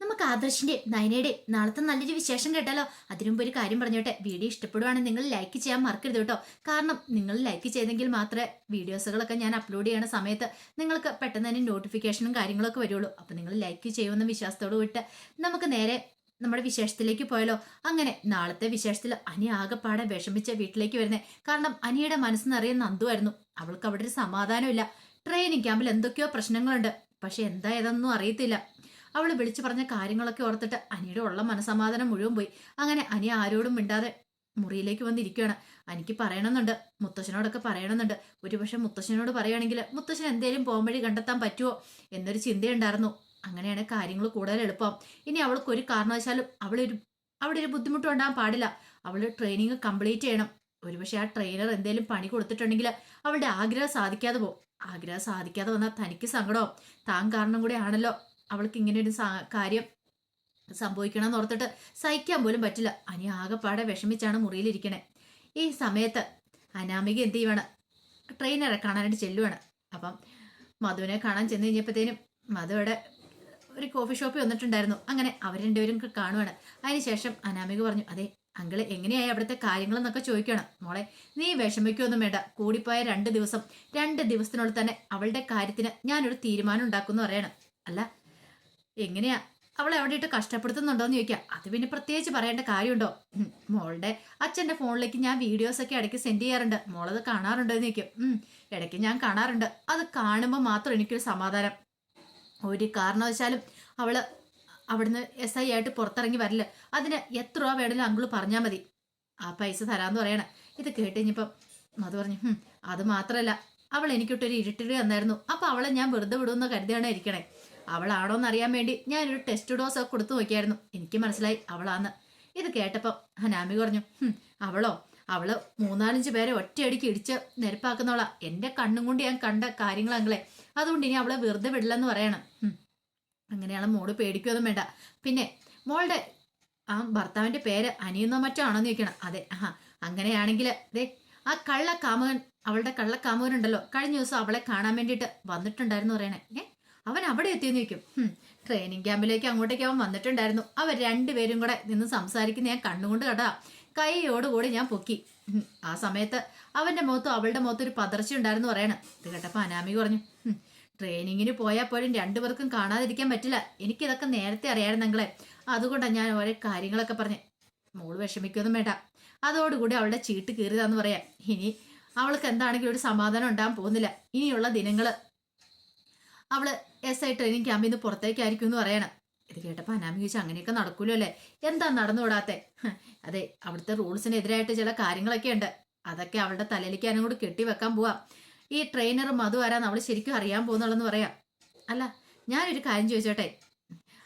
നമുക്ക് ആദർശിന്റെ നയനയുടെ നാളത്തെ നല്ലൊരു വിശേഷം കേട്ടാലോ? അതിനുമുമ്പ് ഒരു കാര്യം പറഞ്ഞോട്ടെ. വീഡിയോ ഇഷ്ടപ്പെടുവാണെങ്കിൽ നിങ്ങൾ ലൈക്ക് ചെയ്യാൻ മറക്കരുത് കേട്ടോ. കാരണം നിങ്ങൾ ലൈക്ക് ചെയ്തെങ്കിൽ മാത്രമേ വീഡിയോസുകളൊക്കെ ഞാൻ അപ്ലോഡ് ചെയ്യണ സമയത്ത് നിങ്ങൾക്ക് പെട്ടെന്ന് തന്നെ നോട്ടിഫിക്കേഷനും കാര്യങ്ങളൊക്കെ വരുള്ളൂ. അപ്പൊ നിങ്ങൾ ലൈക്ക് ചെയ്യുമെന്ന വിശ്വാസത്തോട് വിട്ട് നമുക്ക് നേരെ നമ്മുടെ വിശേഷത്തിലേക്ക് പോയാലോ? അങ്ങനെ നാളത്തെ വിശേഷത്തിൽ അനി ആകെപ്പാടെ വിഷമിച്ച വീട്ടിലേക്ക് വരുന്നേ. കാരണം അനിയുടെ മനസ്സ് നിറയെ നന്ദുമായിരുന്നു അവൾക്ക് അവിടെ ഒരു സമാധാനമില്ല. ട്രെയിനിങ് ക്യാമ്പിൽ എന്തൊക്കെയോ പ്രശ്നങ്ങളുണ്ട്. പക്ഷെ എന്താ ഏതെന്നും അറിയത്തില്ല. അവൾ വിളിച്ചു പറഞ്ഞ കാര്യങ്ങളൊക്കെ ഓർത്തിട്ട് അനിയുടെ ഉള്ള മനസമാധാനം മുഴുവൻ പോയി. അങ്ങനെ അനി ആരോടും മിണ്ടാതെ മുറിയിലേക്ക് വന്നിരിക്കുകയാണ്. എനിക്ക് പറയണമെന്നുണ്ട്. മുത്തശ്ശനോടൊക്കെ പറയണമെന്നുണ്ട്. ഒരുപക്ഷെ മുത്തശ്ശനോട് പറയുകയാണെങ്കിൽ മുത്തശ്ശൻ എന്തേലും പോകുമ്പഴി കണ്ടെത്താൻ പറ്റുമോ എന്നൊരു ചിന്തയുണ്ടായിരുന്നു. അങ്ങനെയാണ് കാര്യങ്ങൾ കൂടുതൽ എളുപ്പം. ഇനി അവൾക്ക് ഒരു കാരണവശാലും അവളൊരു അവിടെ ഒരു ബുദ്ധിമുട്ടും ഉണ്ടാകാൻ പാടില്ല. അവൾ ട്രെയിനിങ് കംപ്ലീറ്റ് ചെയ്യണം. ഒരുപക്ഷെ ആ ട്രെയിനർ എന്തേലും പണി കൊടുത്തിട്ടുണ്ടെങ്കിൽ അവളുടെ ആഗ്രഹം സാധിക്കാതെ പോകും ആഗ്രഹം സാധിക്കാതെ വന്നാൽ തനിക്ക് സങ്കടവും. താൻ കാരണം കൂടെ ആണല്ലോ. അവൾക്ക് ഇങ്ങനെ ഒരു കാര്യം സംഭവിക്കണം എന്ന് ഓർത്തിട്ട് സഹിക്കാൻ പോലും പറ്റില്ല. അനി ആകെപ്പാടെ വിഷമിച്ചാണ് മുറിയിലിരിക്കണേ. ഈ സമയത്ത് അനാമിക എന്ത് ചെയ്യുവാണ്? ട്രെയിനറെ കാണാനായിട്ട് ചെല്ലുവാണ്. അപ്പം മധുവിനെ കാണാൻ ചെന്ന് കഴിഞ്ഞപ്പോഴത്തേനും മധുവിടെ ഒരു കോഫി ഷോപ്പിൽ വന്നിട്ടുണ്ടായിരുന്നു. അങ്ങനെ അവർ രണ്ടുപേരും കാണുവാണ്. അതിനുശേഷം അനാമിക പറഞ്ഞു അതെ അങ്കിൾ എങ്ങനെയായി അവിടുത്തെ കാര്യങ്ങളെന്നൊക്കെ ചോദിക്കണം. മോളെ നീ വിഷമിക്കൊന്നും വേണ്ട. കൂടിപ്പോയ രണ്ട് ദിവസം രണ്ട് ദിവസത്തിനുള്ളിൽ തന്നെ അവളുടെ കാര്യത്തിന് ഞാനൊരു തീരുമാനം ഉണ്ടാക്കുമെന്ന് പറയണം. അല്ല എങ്ങനെയാ? അവൾ എവിടെ ഇട്ട് കഷ്ടപ്പെടുത്തുന്നുണ്ടോന്ന് ചോദിക്കാം. അത് പിന്നെ പ്രത്യേകിച്ച് പറയേണ്ട കാര്യമുണ്ടോ? മോളുടെ അച്ഛന്റെ ഫോണിലേക്ക് ഞാൻ വീഡിയോസ് ഒക്കെ ഇടയ്ക്ക് സെൻഡ് ചെയ്യാറുണ്ട്. മോളത് കാണാറുണ്ടോ എന്ന് ചോദിക്കും. ഇടയ്ക്ക് ഞാൻ കാണാറുണ്ട്. അത് കാണുമ്പോൾ മാത്രം എനിക്കൊരു സമാധാനം. ഒരു കാരണവശാലും അവൾ അവിടുന്ന് എസ് ഐ ആയിട്ട് പുറത്തിറങ്ങി വരില്ല. അതിന് എത്ര രൂപ വേണമെങ്കിലും അങ്കിൾ പറഞ്ഞാൽ മതി. ആ പൈസ തരാന്ന് പറയണം. ഇത് കേട്ട് കഴിഞ്ഞപ്പം പറഞ്ഞു അത് മാത്രമല്ല അവൾ എനിക്കിട്ടൊരു ഇരുട്ടിടി തന്നായിരുന്നു. അപ്പൊ അവളെ ഞാൻ വെറുതെ വിടുമെന്ന് കരുതിയാണ് ഇരിക്കണേ. അവളാണോന്ന് അറിയാൻ വേണ്ടി ഞാനൊരു ടെസ്റ്റ് ഡോസ് ഒക്കെ കൊടുത്തു നോക്കിയായിരുന്നു. എനിക്ക് മനസ്സിലായി അവളാന്ന്. ഇത് കേട്ടപ്പോൾ ഹനാമി പറഞ്ഞു അവളോ? അവൾ മൂന്നാലഞ്ച് പേരെ ഒറ്റയടിക്ക് ഇടിച്ച് നിരപ്പാക്കുന്നവളാ. എന്റെ കണ്ണും കൊണ്ട് ഞാൻ കണ്ട കാര്യങ്ങളങ്ങളെ അതുകൊണ്ട് ഇനി അവളെ വെറുതെ വിടില്ലെന്ന് പറയണം. അങ്ങനെയാണ് മോൾ പേടിക്കുകയൊന്നും വേണ്ട. പിന്നെ മോളുടെ ആ ഭർത്താവിന്റെ പേര് അനിയെന്നോ മറ്റോ ആണോന്ന് ചോദിക്കണം. അതെ ആ അങ്ങനെയാണെങ്കിൽ ദേ ആ കള്ള അവളുടെ കള്ള ഉണ്ടല്ലോ. കഴിഞ്ഞ ദിവസം അവളെ കാണാൻ വേണ്ടിയിട്ട് വന്നിട്ടുണ്ടായിരുന്നു പറയണേ. ഏ? അവൻ അവിടെ എത്തിയെന്ന് ചോദിക്കും. ട്രെയിനിങ് ക്യാമ്പിലേക്ക് അങ്ങോട്ടേക്ക് അവൻ വന്നിട്ടുണ്ടായിരുന്നു. അവർ രണ്ടുപേരും കൂടെ നിന്ന് സംസാരിക്കുന്ന ഞാൻ കണ്ണുകൊണ്ട് കടാ കൈയോടുകൂടി ഞാൻ പൊക്കി. ആ സമയത്ത് അവന്റെ മുഖത്തും അവളുടെ മുഖത്തും ഒരു പതർച്ച ഉണ്ടായിരുന്നു പറയണം. ഇത് കേട്ടപ്പോ അനാമി പറഞ്ഞു "ഹും, ട്രെയിനിങ്ങിന് പോയാൽ പോലും രണ്ടുപേർക്കും കാണാതിരിക്കാൻ പറ്റില്ല. എനിക്കിതൊക്കെ നേരത്തെ അറിയായിരുന്നെങ്കിലെ അതുകൊണ്ടാണ് ഞാൻ ഓരോ കാര്യങ്ങളൊക്കെ പറഞ്ഞ്. മോൾ വിഷമിക്കൊന്നും വേണ്ട. അതോടുകൂടി അവളുടെ ചീട്ട് കീറിയതാന്ന് പറയാം. ഇനി അവൾക്ക് എന്താണെങ്കിലും ഒരു സമാധാനം ഉണ്ടാകാൻ പോകുന്നില്ല. ഇനിയുള്ള ദിനങ്ങൾ അവൾ എസ് ഐ ട്രെയിനിങ് ക്യാമ്പിൽ നിന്ന് പുറത്തേക്കായിരിക്കും എന്ന് പറയണം. ഇത് കേട്ടപ്പോൾ അനാമി ചോദിച്ചു അങ്ങനെയൊക്കെ നടക്കൂലോ അല്ലേ? എന്താ നടന്നുകൂടാത്തെ അതെ അവിടുത്തെ റൂൾസിനെതിരായിട്ട് ചില കാര്യങ്ങളൊക്കെ ഉണ്ട്. അതൊക്കെ അവളുടെ തലയിലേക്ക് ഞാനും കൂടി കെട്ടിവെക്കാൻ പോവാം. ഈ ട്രെയിനർ മധു ആരാന്ന് അവൾ ശരിക്കും അറിയാൻ പോകുന്നുള്ളെന്ന് പറയാം. അല്ല ഞാനൊരു കാര്യം ചോദിച്ചോട്ടെ?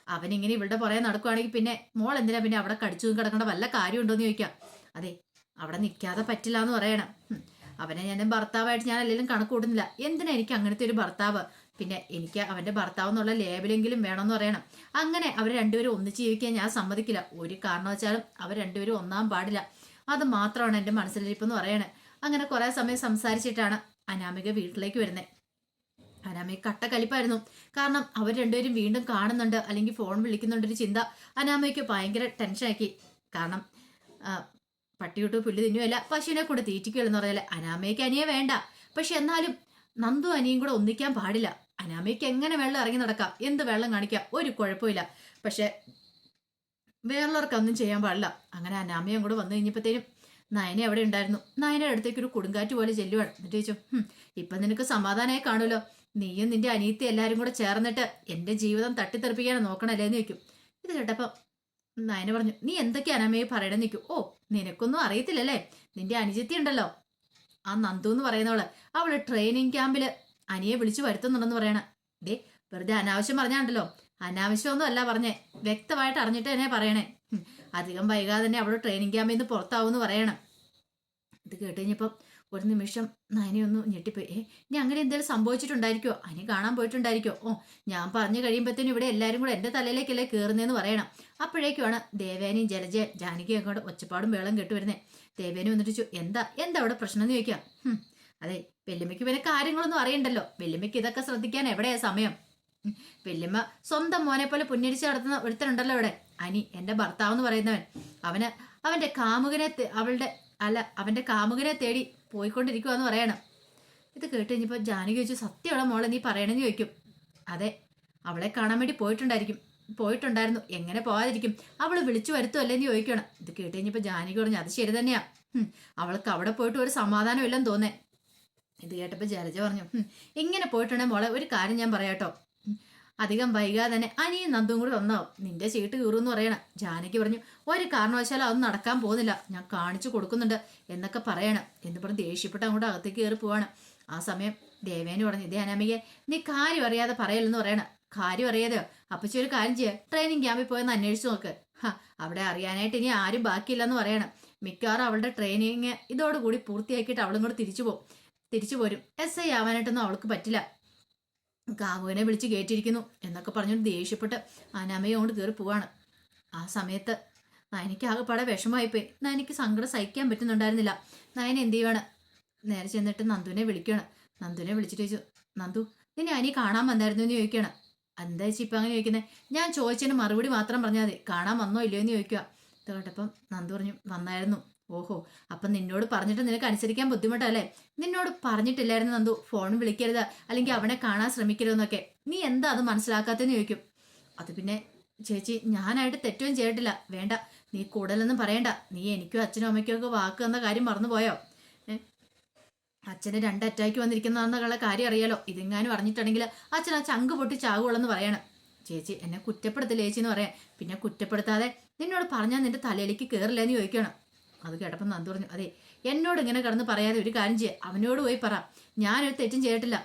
അവനിങ്ങനെ ഇവളുടെ പുറകെ നടക്കുവാണെങ്കിൽ പിന്നെ മോൾ എന്തിനാ പിന്നെ അവിടെ കടിച്ചു കിടക്കേണ്ട വല്ല കാര്യമുണ്ടോന്ന് ചോദിക്കാം. അതെ അവിടെ നിൽക്കാതെ പറ്റില്ല എന്ന് പറയണം അവനെ ഞാൻ ഭർത്താവായിട്ട് ഞാൻ അല്ലെങ്കിലും കണക്ക് കൂട്ടുന്നില്ല. എന്തിനാ എനിക്ക് അങ്ങനത്തെ ഒരു ഭർത്താവ്? പിന്നെ എനിക്ക് അവന്റെ ഭർത്താവ് എന്നുള്ള ലേബലെങ്കിലും വേണമെന്ന് പറയണം. അങ്ങനെ അവർ രണ്ടുപേരും ഒന്നിച്ച് ജീവിക്കാൻ ഞാൻ സമ്മതിക്കില്ല. ഒരു കാരണം കാരണവശാലും അവർ രണ്ടുപേരും ഒന്നാൻ പാടില്ല. അത് മാത്രമാണ് എന്റെ മനസ്സിലിരിപ്പെന്ന് പറയണേ. അങ്ങനെ കുറേ സമയം സംസാരിച്ചിട്ടാണ് അനാമിക വീട്ടിലേക്ക് വരുന്നത് അനാമിക കട്ട കലിപ്പായിരുന്നു കാരണം അവർ രണ്ടുപേരും വീണ്ടും കാണുന്നുണ്ട് അല്ലെങ്കിൽ ഫോൺ വിളിക്കുന്നുണ്ട് ഒരു ചിന്ത അനാമയ്ക്ക് ഭയങ്കര ടെൻഷനാക്കി കാരണം പട്ടിയോട്ട് പുല്ല് തിന്നുമല്ല പശുവിനെ കൂടെ തീറ്റിക്കുമല്ലോ എന്ന് പറഞ്ഞാൽ അനാമയ്ക്ക് അനിയെ വേണ്ട. പക്ഷെ എന്നാലും നന്ദു അനിയും കൂടെ ഒന്നിക്കാൻ പാടില്ല. അനാമയ്ക്ക് എങ്ങനെ വെള്ളം ഇറങ്ങി നടക്കാം? എന്ത് വെള്ളം കാണിക്കാം? ഒരു കുഴപ്പമില്ല പക്ഷെ വേറുള്ളവർക്ക് ഒന്നും ചെയ്യാൻ പാടില്ല. അങ്ങനെ അനാമയും കൂടെ വന്നു കഴിഞ്ഞപ്പോഴത്തേനും നയന എവിടെ ഉണ്ടായിരുന്നു. നയനയുടെ അടുത്തേക്ക് ഒരു കൊടുങ്കാറ്റ് പോലെ ചെല്ലുവാണ്. എന്നിട്ട് ചോദിച്ചു ഇപ്പം നിനക്ക് സമാധാനമായി കാണുമല്ലോ. നീയും നിന്റെ അനിയത്തി എല്ലാവരും കൂടെ ചേർന്നിട്ട് എന്റെ ജീവിതം തട്ടിത്തെറിപ്പിക്കാൻ നോക്കണല്ലേ? എന്ന് ചോദിക്കും. ഇത് കേട്ടപ്പം നയന പറഞ്ഞു നീ എന്തൊക്കെയാ അനാമയെ പറയണം നിൽക്കും ഓ നിനക്കൊന്നും അറിയത്തില്ലല്ലേ? നിന്റെ അനുജത്തി ഉണ്ടല്ലോ. ആ നന്ദു എന്ന് പറയുന്നവൾ. അവൾ ട്രെയിനിങ് ക്യാമ്പിൽ അനിയെ വിളിച്ചു വരുത്തുന്നുണ്ടെന്ന് പറയണ. ദേ വെറുതെ അനാവശ്യം പറഞ്ഞാണ്ടല്ലോ. അനാവശ്യമൊന്നും അല്ല പറഞ്ഞേ. വ്യക്തമായിട്ട് അറിഞ്ഞിട്ട് എന്നെ പറയണേ. അധികം വൈകാതെ തന്നെ അവിടെ ട്രെയിനിങ് ക്യാമ്പിൽ നിന്ന് പുറത്താവുമെന്ന് പറയണം. ഇത് കേട്ട് കഴിഞ്ഞപ്പം ഒരു നിമിഷം നയനയൊന്ന് ഞെട്ടിപ്പോയി. ഏ ഇനി അങ്ങനെ എന്തെങ്കിലും സംഭവിച്ചിട്ടുണ്ടായിരിക്കോ? അനി കാണാൻ പോയിട്ടുണ്ടായിരിക്കോ? ഓ ഞാൻ പറഞ്ഞു കഴിയുമ്പോഴത്തേനും ഇവിടെ എല്ലാവരും കൂടെ എന്റെ തലയിലേക്കല്ലേ കയറുന്നതെന്ന് പറയണം. അപ്പോഴേക്കുമാണ് ദേവേനയും ജലജയും ജാനകിയും അങ്ങോട്ട് ഒച്ചപ്പാടും വേളം കെട്ടുവരുന്നേ ദേവേനി വന്നിട്ട് എന്താ? എന്താ അവിടെ പ്രശ്നം? എന്ന് ചോദിക്കാം. അതെ വെല്ലുമ്മയ്ക്ക് പിന്നെ കാര്യങ്ങളൊന്നും അറിയണ്ടല്ലോ. വെല്ലുമ്മയ്ക്ക് ഇതൊക്കെ ശ്രദ്ധിക്കാൻ എവിടെയാ സമയം? വെല്ലുമ്മ സ്വന്തം മോനെ പോലെ പുന്നടിച്ച് നടത്തുന്ന ഒരുത്തനുണ്ടല്ലോ ഇവിടെ. അനി എന്റെ ഭർത്താവ് എന്ന് പറയുന്നവൻ. അവന് അവന്റെ കാമുകനെ അവളുടെ അല്ല അവന്റെ കാമുകനെ തേടി പോയിക്കൊണ്ടിരിക്കുവാന്ന് പറയണം. ഇത് കേട്ട് കഴിഞ്ഞപ്പോൾ ജാനകി ചോദിച്ചു സത്യമുള്ള മോളെ നീ പറയണമെന്ന് ചോദിക്കും. അതെ അവളെ കാണാൻ വേണ്ടി പോയിട്ടുണ്ടായിരിക്കും. പോയിട്ടുണ്ടായിരുന്നു. എങ്ങനെ പോകാതിരിക്കും അവൾ വിളിച്ചു വരുത്തുമല്ലേ എന്ന് ചോദിക്കണം. ഇത് കേട്ട് കഴിഞ്ഞപ്പോൾ ജാനകി പറഞ്ഞു അത് ശരി തന്നെയാ. അവൾക്ക് അവിടെ പോയിട്ട് ഒരു സമാധാനം ഇല്ലെന്ന് തോന്നേ. ഇത് കേട്ടപ്പോൾ ജലജ പറഞ്ഞു ഇങ്ങനെ പോയിട്ടുണ്ടെങ്കിൽ മോളെ ഒരു കാര്യം ഞാൻ പറയാട്ടോ. അധികം വൈകാതെ തന്നെ അനിയും നന്ദും കൂടി ഒന്നാവും. നിന്റെ ചീട്ട് കീറുമെന്ന് പറയണം. ജാനകി പറഞ്ഞു ഒരു കാരണവശാലും അതൊന്നും നടക്കാൻ പോകുന്നില്ല. ഞാൻ കാണിച്ചു കൊടുക്കുന്നുണ്ട് എന്നൊക്കെ പറയണം. എന്ന് പറഞ്ഞ് ദേഷ്യപ്പെട്ട് അങ്ങോട്ട് അകത്തേക്ക് കയറി പോവാണ്. ആ സമയം ദേവേന് പറഞ്ഞു ഇതേ അനാമികെ നീ കാര്യം അറിയാതെ പറയലെന്ന് പറയണം. കാര്യം അറിയാതെയോ? അപ്പച്ചി ഒരു കാര്യം ചെയ്യുക ട്രെയിനിങ് ക്യാമ്പിൽ പോയെന്ന് അന്വേഷിച്ചു നോക്ക്. അവിടെ അറിയാനായിട്ട് ഇനി ആരും ബാക്കിയില്ലെന്ന് പറയണം. മിക്കവാറും അവളുടെ ട്രെയിനിങ് ഇതോടുകൂടി പൂർത്തിയാക്കിയിട്ട് അവളും കൂടെ തിരിച്ചു പോകും. തിരിച്ചു പോരും. എസ് ഐ ആവാനായിട്ടൊന്നും അവൾക്ക് പറ്റില്ല. കാവുവിനെ വിളിച്ച് കേട്ടിരിക്കുന്നു എന്നൊക്കെ പറഞ്ഞുകൊണ്ട് ദേഷ്യപ്പെട്ട് അനാമയെ കൊണ്ട് കയറി പോവാണ്. ആ സമയത്ത് നയനയ്ക്ക് ആകെപ്പാടെ വിഷമമായിപ്പോയി. നയനയ്ക്ക് സങ്കടം സഹിക്കാൻ പറ്റുന്നുണ്ടായിരുന്നില്ല. നയന എന്ത് ചെയ്യുവാണ്? നേരെ ചെന്നിട്ട് നന്ദുവിനെ വിളിക്കുകയാണ് നന്ദുവിനെ വിളിച്ചിട്ട് ചോദിച്ചു നന്ദു നിന്നെ അനി കാണാൻ വന്നായിരുന്നു എന്ന് ചോദിക്കുകയാണ് എന്താ ചേച്ചി ഇപ്പം അങ്ങനെ ചോദിക്കുന്നത് ഞാൻ ചോദിച്ചതിന് മറുപടി മാത്രം പറഞ്ഞാൽ മതി. കാണാൻ വന്നോ ഇല്ലയോ എന്ന് ചോദിക്കുക ഇത് കേട്ടപ്പം നന്ദു പറഞ്ഞു വന്നായിരുന്നു. ഓഹോ അപ്പം നിന്നോട് പറഞ്ഞിട്ട് നിനക്ക് അനുസരിക്കാൻ ബുദ്ധിമുട്ടല്ലേ? നിന്നോട് പറഞ്ഞിട്ടില്ലായിരുന്നു നന്ദു. ഫോൺ വിളിക്കരുത്. അല്ലെങ്കിൽ അവനെ കാണാൻ ശ്രമിക്കരുതെന്നൊക്കെ. നീ എന്താ അത് മനസ്സിലാക്കാത്തെന്ന് ചോദിക്കും. അത് പിന്നെ ചേച്ചി ഞാനായിട്ട് തെറ്റും ചെയ്തിട്ടില്ല. വേണ്ട. നീ കൂടുതലൊന്നും പറയണ്ട. നീ എനിക്കും അച്ഛനും അമ്മയ്ക്കും ഒക്കെ വാക്ക് എന്ന കാര്യം മറന്നുപോയോ? അച്ഛന് രണ്ട് അറ്റാക്ക് വന്നിരിക്കുന്നതെന്നുള്ള കാര്യം അറിയാലോ. ഇതിങ്ങാനും അറിഞ്ഞിട്ടുണ്ടെങ്കിൽ അച്ഛൻ ആ ചങ്ക് പൊട്ടി ചാകുള്ളെന്ന് പറയണം. ചേച്ചി എന്നെ കുറ്റപ്പെടുത്തില്ല ചേച്ചി എന്ന് പറയാം. പിന്നെ കുറ്റപ്പെടുത്താതെ നിന്നോട് പറഞ്ഞാൽ നിന്റെ തലയിലേക്ക് കയറില്ല എന്ന് ചോദിക്കണം. അത് കേട്ടപ്പോൾ നന്ദു പറഞ്ഞു അതെ എന്നോട് ഇങ്ങനെ കിടന്ന് പറയാതെ ഒരു കാര്യം ചെയ്യുക അവനോട് പോയി പറ. ഞാനൊരു തെറ്റും ചെയ്തിട്ടില്ല.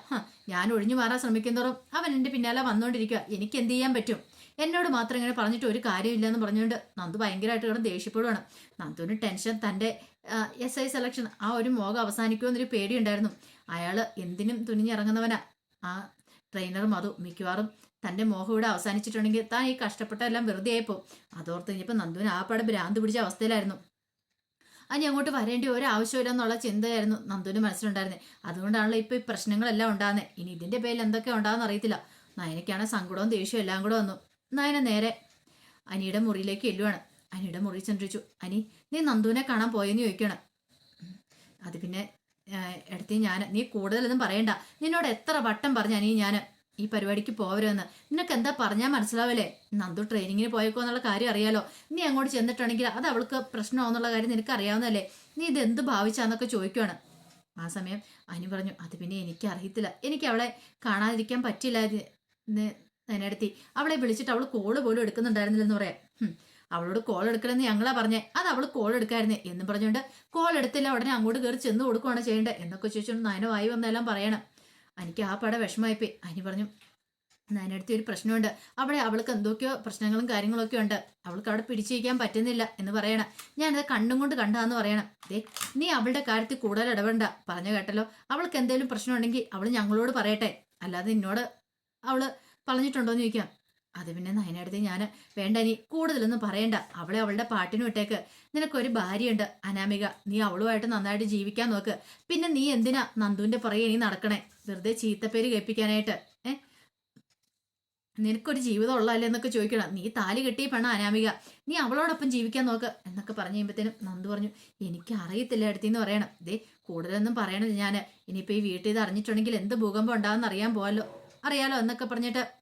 ഞാൻ ഒഴിഞ്ഞു മാറാൻ ശ്രമിക്കുന്നതോറും അവൻ എന്റെ പിന്നാലെ വന്നുകൊണ്ടിരിക്കുക എനിക്ക് എന്ത് ചെയ്യാൻ പറ്റും? എന്നോട് മാത്രം ഇങ്ങനെ പറഞ്ഞിട്ട് ഒരു കാര്യമില്ല എന്ന് പറഞ്ഞുകൊണ്ട് നന്ദു ഭയങ്കരമായിട്ട് കിടന്ന് ദേഷ്യപ്പെടുവാണ്. നന്ദുവിന് ടെൻഷൻ തന്റെ എസ് ഐ സെലക്ഷൻ ആ ഒരു മോഹം അവസാനിക്കുമോ എന്നൊരു പേടിയുണ്ടായിരുന്നു. അയാൾ എന്തിനും തുനിഞ്ഞിറങ്ങുന്നവനാ. ആ ട്രെയിനറും മധു മിക്കവാറും തന്റെ മോഹം ഇവിടെ അവസാനിച്ചിട്ടുണ്ടെങ്കിൽ താൻ ഈ കഷ്ടപ്പെട്ടെല്ലാം വെറുതെ ആയിപ്പോ അതോർത്ത് കഴിഞ്ഞപ്പോൾ നന്ദുവിന് ആ പടം ഭ്രാന്ത് പിടിച്ച അവസ്ഥയിലായിരുന്നു. അനി അങ്ങോട്ട് വരേണ്ടി ഒരാവശ്യമില്ല എന്നുള്ള ചിന്തയായിരുന്നു നന്ദുവിന് മനസ്സിലുണ്ടായിരുന്നത് അതുകൊണ്ടാണല്ലോ ഇപ്പോൾ ഈ പ്രശ്നങ്ങളെല്ലാം ഉണ്ടാകുന്നത് ഇനി ഇതിന്റെ പേരിൽ എന്തൊക്കെ ഉണ്ടാകുന്ന അറിയത്തില്ല. നയനയ്ക്കാണ് സങ്കടവും ദേഷ്യവും എല്ലാം കൂടെ വന്നു. നയന നേരെ അനിയുടെ മുറിയിലേക്ക് എല്ലുവാണ് അനിയുടെ മുറി ചന്ദ്രിച്ചു. അനി നീ നന്ദുവിനെ കാണാൻ പോയെന്ന് ചോദിക്കണം. അത് പിന്നെ എടുത്തി ഞാൻ നീ കൂടുതലൊന്നും പറയണ്ട. നിന്നോട് എത്ര വട്ടം പറഞ്ഞു അനി ഞാൻ ഈ പരിപാടിക്ക് പോവരുതെന്ന്. നിനക്ക് എന്താ പറഞ്ഞാൽ മനസ്സിലാവില്ലേ? നന്ദു ട്രെയിനിങ്ങിന് പോയേക്കോ എന്നുള്ള കാര്യം അറിയാലോ. നീ അങ്ങോട്ട് ചെന്നിട്ടുണ്ടെങ്കിൽ അത് അവൾക്ക് പ്രശ്നമാണെന്നുള്ള കാര്യം നിനക്ക് അറിയാവുന്നതല്ലേ? നീ ഇത് എന്ത് ഭാവിച്ചാന്നൊക്കെ ചോദിക്കുവാണ്. ആ സമയം അനു പറഞ്ഞു അത് പിന്നെ എനിക്ക് അറിയത്തില്ല എനിക്ക് അവളെ കാണാതിരിക്കാൻ പറ്റില്ല അതിനടുത്തി അവളെ വിളിച്ചിട്ട് അവൾ കോൾ പോലും എടുക്കുന്നുണ്ടായിരുന്നില്ലെന്ന് പറയാം. അവളോട് കോൾ എടുക്കണമെന്ന് ഞങ്ങളാ പറഞ്ഞേ. അത് അവൾ കോൾ എടുക്കായിരുന്നേ. എന്നും പറഞ്ഞുകൊണ്ട് കോൾ എടുത്തില്ല. ഉടനെ അങ്ങോട്ട് കയറി ചെന്ന് കൊടുക്കുകയാണ് ചെയ്യേണ്ടത്. എന്നൊക്കെ ചോദിച്ചുകൊണ്ട് നയനവായി വന്നെല്ലാം പറയണം. എനിക്ക് ആ പട വിഷമമായിപ്പോയി. അനി പറഞ്ഞു നയനടുത്ത് ഒരു പ്രശ്നമുണ്ട്. അവിടെ അവൾക്ക് എന്തൊക്കെയോ പ്രശ്നങ്ങളും കാര്യങ്ങളൊക്കെ ഉണ്ട്. അവൾക്ക് അവിടെ പിടിച്ചിരിക്കാൻ പറ്റുന്നില്ല എന്ന് പറയണം. ഞാനത് കണ്ണും കൊണ്ട് കണ്ടാന്ന് പറയണം. ദേ നീ അവളുടെ കാര്യത്തിൽ കൂടുതൽ ഇടപെടണ്ട. പറഞ്ഞു കേട്ടല്ലോ. അവൾക്ക് എന്തെങ്കിലും പ്രശ്നമുണ്ടെങ്കിൽ അവൾ ഞങ്ങളോട് പറയട്ടെ. അല്ലാതെ എന്നോട് അവൾ പറഞ്ഞിട്ടുണ്ടോന്ന് ചോദിക്കാം. അത് പിന്നെ നയനടുത്ത് ഞാൻ വേണ്ട നീ കൂടുതലൊന്നും പറയണ്ട. അവളെ അവളുടെ പാട്ടിനു വിട്ടേക്ക്. നിനക്കൊരു ഭാര്യയുണ്ട് അനാമിക. നീ അവളുമായിട്ട് നന്നായിട്ട് ജീവിക്കാൻ നോക്ക്. പിന്നെ നീ എന്തിനാ നന്ദുവിന്റെ പുറകെ നീ നടക്കണേ? വെറുതെ ചീത്തപ്പേര് കേൾപ്പിക്കാനായിട്ട് ഏ? നിനക്കൊരു ജീവിതം ഉള്ളതല്ലേ എന്നൊക്കെ ചോദിക്കണം? നീ താലി കെട്ടിയ പെണ്ണ അനാമിക. നീ അവളോടൊപ്പം ജീവിക്കാൻ നോക്ക് എന്നൊക്കെ പറഞ്ഞു കഴിയുമ്പോഴത്തേനും നന്ദു പറഞ്ഞു എനിക്ക് അറിയത്തില്ല അടുത്തിന്ന് പറയണം. ദേ കൂടുതലൊന്നും പറയണത് ഞാൻ ഇനിയിപ്പോൾ ഈ വീട്ടിൽ ഇത് അറിഞ്ഞിട്ടുണ്ടെങ്കിൽ എന്ത് ഭൂകമ്പം ഉണ്ടാകുമെന്ന് അറിയാൻ പോവാലോ. അറിയാലോ? എന്നൊക്കെ പറഞ്ഞിട്ട്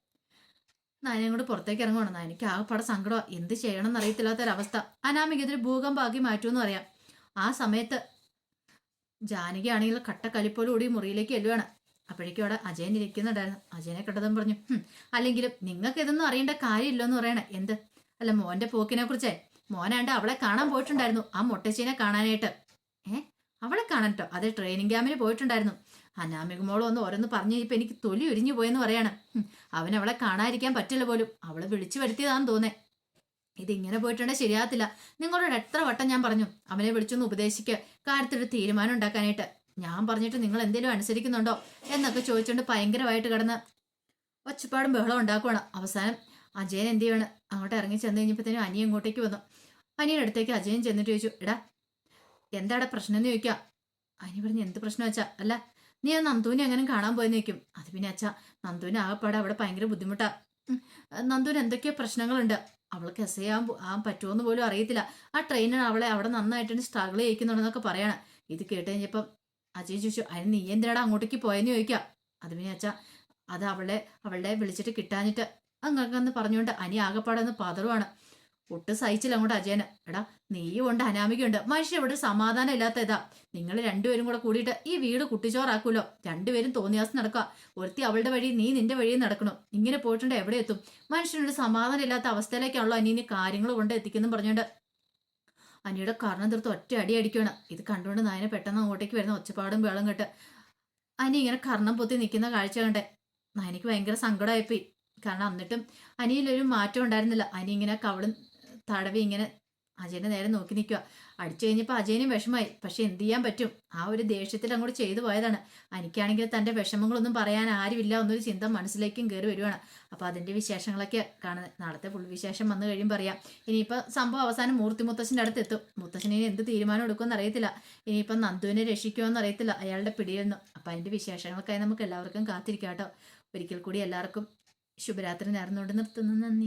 നാനും കൂടെ പുറത്തേക്ക് ഇറങ്ങുവാണ്. നായനയ്ക്ക് ആകെപ്പാടെ സങ്കടം എന്ത് ചെയ്യണം എന്നറിയത്തില്ലാത്തൊരവസ്ഥ അനാമിക ഇതൊരു മാറ്റൂ മാറ്റുമെന്ന് പറയാം. ആ സമയത്ത് ജാനകിയാണെങ്കിൽ കട്ടക്കലിപ്പോടുകൂടി മുറിയിലേക്ക് എല്ലുവാണ് അപ്പോഴേക്കും അവിടെ അജയൻ ഇരിക്കുന്നുണ്ടായിരുന്നു. അജയനെ കണ്ടതും പറഞ്ഞു "ഹും, അല്ലെങ്കിലും നിങ്ങൾക്ക് ഇതൊന്നും അറിയേണ്ട കാര്യമില്ലെന്ന് പറയണേ. എന്ത്? അല്ല മോന്റെ പോക്കിനെ കുറിച്ചേ മോനാണ്ട് അവളെ കാണാൻ പോയിട്ടുണ്ടായിരുന്നു. ആ മൊട്ടച്ചീനെ കാണാനായിട്ട്. ഏ? അവളെ കാണാൻ കേട്ടോ അത് ട്രെയിനിങ് ക്യാമ്പിന് പോയിട്ടുണ്ടായിരുന്നു. അനാമിക ഒന്ന് ഓരോന്ന് പറഞ്ഞു ഇപ്പൊ എനിക്ക് തൊലി ഒരിഞ്ഞു പോയെന്ന് പറയാണ്. അവൻ അവളെ കാണാതിരിക്കാൻ പറ്റില്ല പോലും. അവളെ വിളിച്ചു വരുത്തിയതാന്ന് തോന്നേ. ഇതിങ്ങനെ പോയിട്ടുണ്ടെങ്കിൽ ശരിയാകത്തില്ല. നിങ്ങളോട് എത്ര വട്ടം ഞാൻ പറഞ്ഞു അവനെ വിളിച്ചൊന്ന് ഉപദേശിക്ക. കാര്യത്തിലൊരു തീരുമാനം ഉണ്ടാക്കാനായിട്ട്. ഞാൻ പറഞ്ഞിട്ട് നിങ്ങൾ എന്തെങ്കിലും അനുസരിക്കുന്നുണ്ടോ എന്നൊക്കെ ചോദിച്ചുകൊണ്ട് ഭയങ്കരമായിട്ട് കിടന്ന് ഒച്ചപ്പാടും ബഹളം ഉണ്ടാക്കുവാണ്. അവസാനം അജയൻ എന്ത് ചെയ്യാണ്? അങ്ങോട്ട് ഇറങ്ങി ചെന്ന് കഴിഞ്ഞപ്പോഴത്തേനും അനിയൻ ഇങ്ങോട്ടേക്ക് വന്നു. അനിയുടെ അടുത്തേക്ക് അജയൻ ചെന്നിട്ട് ചോദിച്ചു എടാ എന്താടാ പ്രശ്നം എന്ന് ചോദിക്കാം? അനി പറഞ്ഞു എന്ത് പ്രശ്നം വെച്ചാ? അല്ല നീ ആ നന്ദുവിനെ അങ്ങനെ കാണാൻ പോയെന്ന് വെക്കും അത് പിന്നെ അച്ഛ നന്ദുവിന് ആകപ്പാടെ അവിടെ ഭയങ്കര ബുദ്ധിമുട്ടാ. നന്ദുവിന് എന്തൊക്കെയോ പ്രശ്നങ്ങളുണ്ട്. അവൾക്ക് എസ് ചെയ്യാൻ ആൻ പറ്റുമെന്ന് പോലും അറിയത്തില്ല. ആ ട്രെയിനാണ് അവളെ അവിടെ നന്നായിട്ട് സ്ട്രഗിൾ ചെയ്യിക്കുന്നുണ്ടെന്നൊക്കെ പറയാണ്. ഇത് കേട്ട് കഴിഞ്ഞപ്പം അജയ് ചോദിച്ചു അതിന് നീ എന്തിനാടാ അങ്ങോട്ടേക്ക് പോയെന്ന് ചോദിക്കാം? അത് പിന്നെ അച്ഛാ അത് അവളെ അവളുടെ വിളിച്ചിട്ട് കിട്ടാഞ്ഞിട്ട് അങ്ങനെ പറഞ്ഞുകൊണ്ട് അനി ആകെപ്പാടെ ഒന്ന് പതറുവാണ്. ഒട്ടും സഹിച്ചില്ല അങ്ങോട്ട് അജയന്. എടാ നീയും ഉണ്ട് അനാമികയുണ്ട്. മനുഷ്യ ഇവിടെ സമാധാനം ഇല്ലാത്ത ഇതാ നിങ്ങൾ രണ്ടുപേരും കൂടെ കൂടിയിട്ട് ഈ വീട് കുട്ടിച്ചോറാക്കൂലോ രണ്ടുപേരും തോന്നിയാസം നടക്കുക. ഒരുത്തി അവളുടെ വഴി നീ നിന്റെ വഴിയും നടക്കണം. ഇങ്ങനെ പോയിട്ടുണ്ട് എവിടെ എത്തും? മനുഷ്യനൊരു സമാധാനം ഇല്ലാത്ത അവസ്ഥയിലേക്കാണല്ലോ അനി ഇനി കാര്യങ്ങൾ കൊണ്ട് എത്തിക്കുന്നു പറഞ്ഞുകൊണ്ട്. അനിയുടെ കർണം തീർത്ത് ഒറ്റ അടി അടിക്കുകയാണ് ഇത് കണ്ടുകൊണ്ട് നായനെ പെട്ടെന്ന് അങ്ങോട്ടേക്ക് വരുന്ന ഒച്ചപ്പാടും വേളം കേട്ട് അനി ഇങ്ങനെ കർണം പൊത്തി നിൽക്കുന്ന കാഴ്ച കണ്ടേ. നായനക്ക് ഭയങ്കര സങ്കടമായിപ്പോയി. കാരണം എന്നിട്ടും അനിയിലൊരു മാറ്റം ഉണ്ടായിരുന്നില്ല. അനി ഇങ്ങനെ കവളും തടവി ഇങ്ങനെ അജയനെ നേരെ നോക്കി നിൽക്കുക അടിച്ചു കഴിഞ്ഞപ്പോൾ അജയനും വിഷമമായി. പക്ഷെ എന്ത് ചെയ്യാൻ പറ്റും? ആ ഒരു ദേഷ്യത്തിൽ അങ്ങോട്ട് ചെയ്തു പോയതാണ്. എനിക്കാണെങ്കിൽ തന്റെ വിഷമങ്ങളൊന്നും പറയാൻ ആരുമില്ല എന്നൊരു ചിന്ത മനസ്സിലേക്കും കയറി വരുവാണ്. അപ്പോൾ അതിന്റെ വിശേഷങ്ങളൊക്കെ കാണുന്നത് നാളത്തെ ഫുൾ വിശേഷം വന്നു കഴിയും പറയാം. ഇനിയിപ്പോൾ സംഭവം അവസാനം മൂർത്തി മുത്തശ്ശന്റെ അടുത്ത് എത്തും മുത്തശ്ശനെ എന്ത് തീരുമാനം എടുക്കുമെന്ന് അറിയത്തില്ല. ഇനിയിപ്പം നന്ദുവിനെ രക്ഷിക്കുമെന്ന് അറിയത്തില്ല. അയാളുടെ പിടിയിൽ അപ്പോൾ അപ്പം അതിന്റെ വിശേഷങ്ങൾക്കായി നമുക്ക് എല്ലാവർക്കും കാത്തിരിക്കാം കേട്ടോ. ഒരിക്കൽ കൂടി എല്ലാവർക്കും ശുഭരാത്രി നേർന്നുകൊണ്ട് നിർത്തുന്നു. നന്ദി.